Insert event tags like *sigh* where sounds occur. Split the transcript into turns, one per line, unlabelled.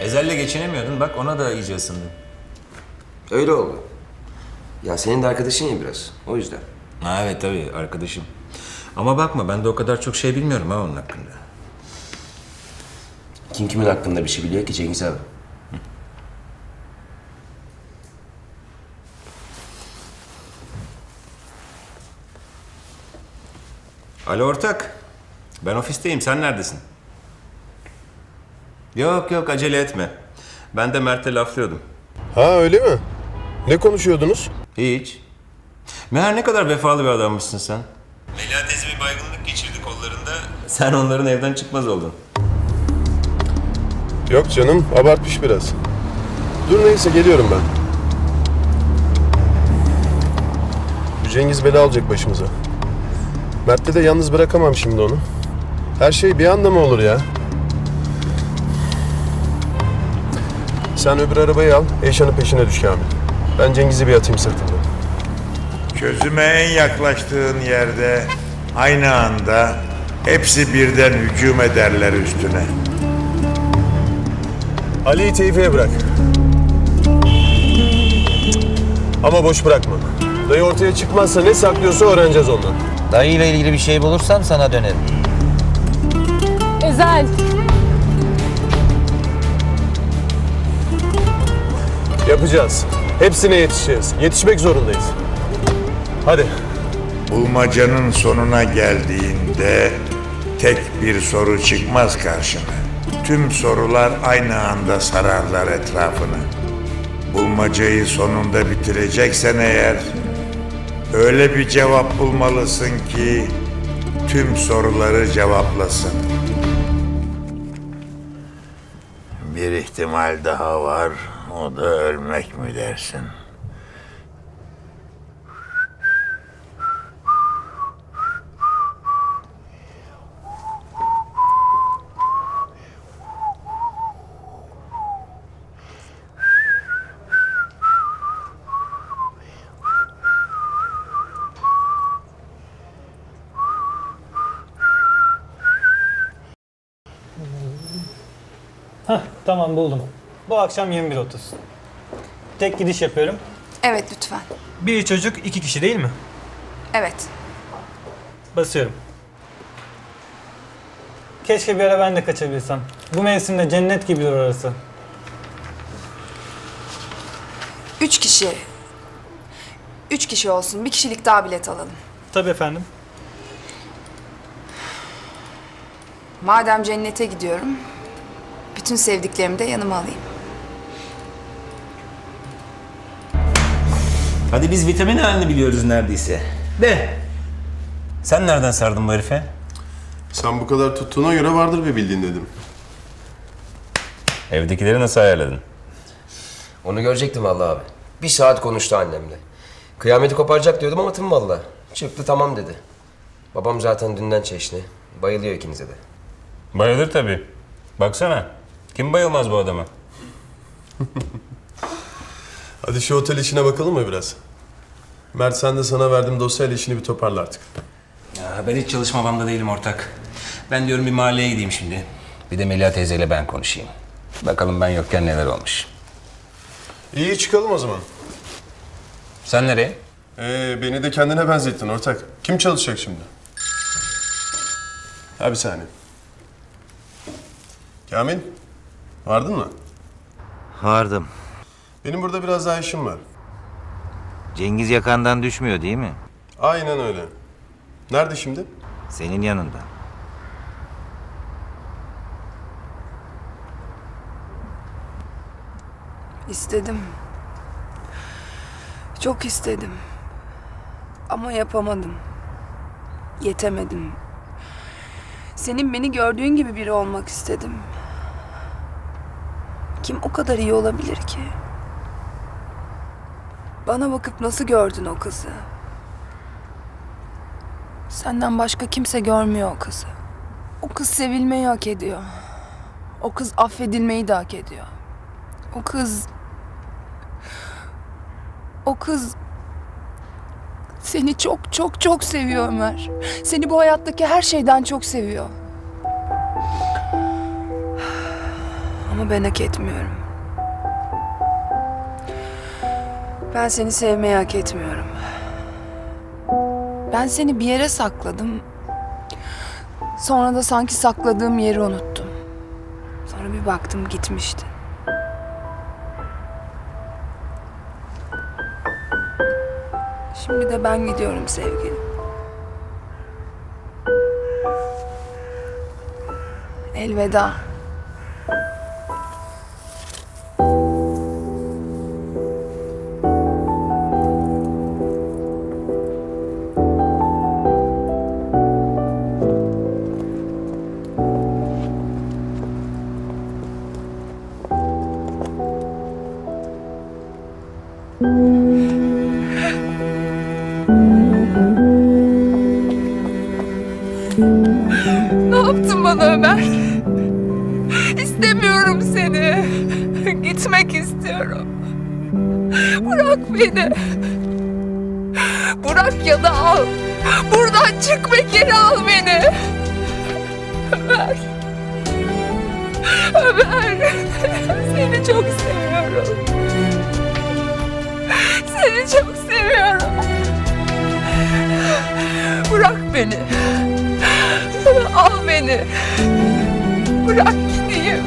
Ezel'le geçinemiyordun bak ona da iyice ısındın.
Öyle oldu. Ya senin de arkadaşın ya biraz. O yüzden.
Ha evet tabii arkadaşım. Ama bakma ben de o kadar çok şey bilmiyorum ha onun hakkında.
Kim kimin hakkında bir şey biliyor ki Cengiz abi?
Alo ortak. Ben ofisteyim sen neredesin? Yok yok acele etme. Ben de Mert'le laflıyordum.
Ha öyle mi? Ne konuşuyordunuz?
Hiç. Meğer ne kadar vefalı bir adammışsın sen. Melia teyze bir baygınlık geçirdi kollarında. Sen onların evden çıkmaz oldun.
Yok canım, abartmış biraz. Dur neyse geliyorum ben. Bu Cengiz bela alacak başımıza. Mert'te de yalnız bırakamam şimdi onu. Her şey bir anda mı olur ya? Sen öbür arabayı al, Eyşan'ın peşine düş Kamil. Ben Cengiz'i bir atayım sırtımdan.
Çözüme en yaklaştığın yerde aynı anda hepsi birden hücum ederler üstüne.
Ali'yi teyfiye bırak. Ama boş bırakma. Dayı ortaya çıkmazsa ne saklıyorsa öğreneceğiz ondan.
Dayıyla ilgili bir şey bulursam sana dönerim.
Ezel.
Yapacağız. Hepsine yetişeceğiz. Yetişmek zorundayız. Hadi.
Bulmacanın sonuna geldiğinde tek bir soru çıkmaz karşına. Tüm sorular aynı anda sararlar etrafını. Bulmacayı sonunda bitireceksen eğer öyle bir cevap bulmalısın ki tüm soruları cevaplasın. Bir ihtimal daha var. O da ölmek mi dersin?
Hah, tamam buldum. Bu akşam 21.30. Tek gidiş yapıyorum.
Evet lütfen.
Bir çocuk iki kişi değil mi?
Evet.
Basıyorum. Keşke bir ara ben de kaçabilsem. Bu mevsimde cennet gibidir orası.
Üç kişi. Üç kişi olsun. Bir kişilik daha bilet alalım.
Tabii efendim.
Madem cennete gidiyorum, bütün sevdiklerimi de yanıma alayım.
Hadi biz vitamin halini biliyoruz neredeyse. De. Sen nereden sardın bu herife?
Sen bu kadar tuttuğuna göre vardır bir bildiğin dedim.
Evdekileri nasıl ayarladın?
Onu görecektim vallahi abi. Bir saat konuştu annemle. Kıyameti koparacak diyordum ama tım vallahi. Çıktı tamam dedi. Babam zaten dünden çeşni. Bayılıyor ikinize de.
Bayılır tabii. Baksana. Kim bayılmaz bu adama? *laughs*
Hadi şu otel işine bakalım mı biraz? Mert sen de sana verdiğim dosyayla işini bir toparla artık.
Ya ben hiç çalışmamamda değilim ortak. Ben diyorum bir mahalleye gideyim şimdi. Bir de Melia teyzeyle ben konuşayım. Bakalım ben yokken neler olmuş.
İyi çıkalım o zaman.
Sen nereye?
Ee, beni de kendine benzettin ortak. Kim çalışacak şimdi? Ha bir saniye. Kamil, vardın mı?
Vardım.
Benim burada biraz daha işim var.
Cengiz yakandan düşmüyor değil mi?
Aynen öyle. Nerede şimdi?
Senin yanında.
İstedim. Çok istedim. Ama yapamadım. Yetemedim. Senin beni gördüğün gibi biri olmak istedim. Kim o kadar iyi olabilir ki? Bana bakıp nasıl gördün o kızı? Senden başka kimse görmüyor o kızı. O kız sevilmeyi hak ediyor. O kız affedilmeyi de hak ediyor. O kız... O kız... Seni çok çok çok seviyor Ömer. Seni bu hayattaki her şeyden çok seviyor. Ama ben hak etmiyorum. Ben seni sevmeyi hak etmiyorum. Ben seni bir yere sakladım. Sonra da sanki sakladığım yeri unuttum. Sonra bir baktım gitmişti. Şimdi de ben gidiyorum sevgilim. Elveda. Bana Ömer? İstemiyorum seni. Gitmek istiyorum. Bırak beni. Bırak ya da al. Buradan çık ve geri al beni. Ömer. Ömer. Seni çok seviyorum. Seni çok seviyorum. Bırak beni beni. Bırak gideyim.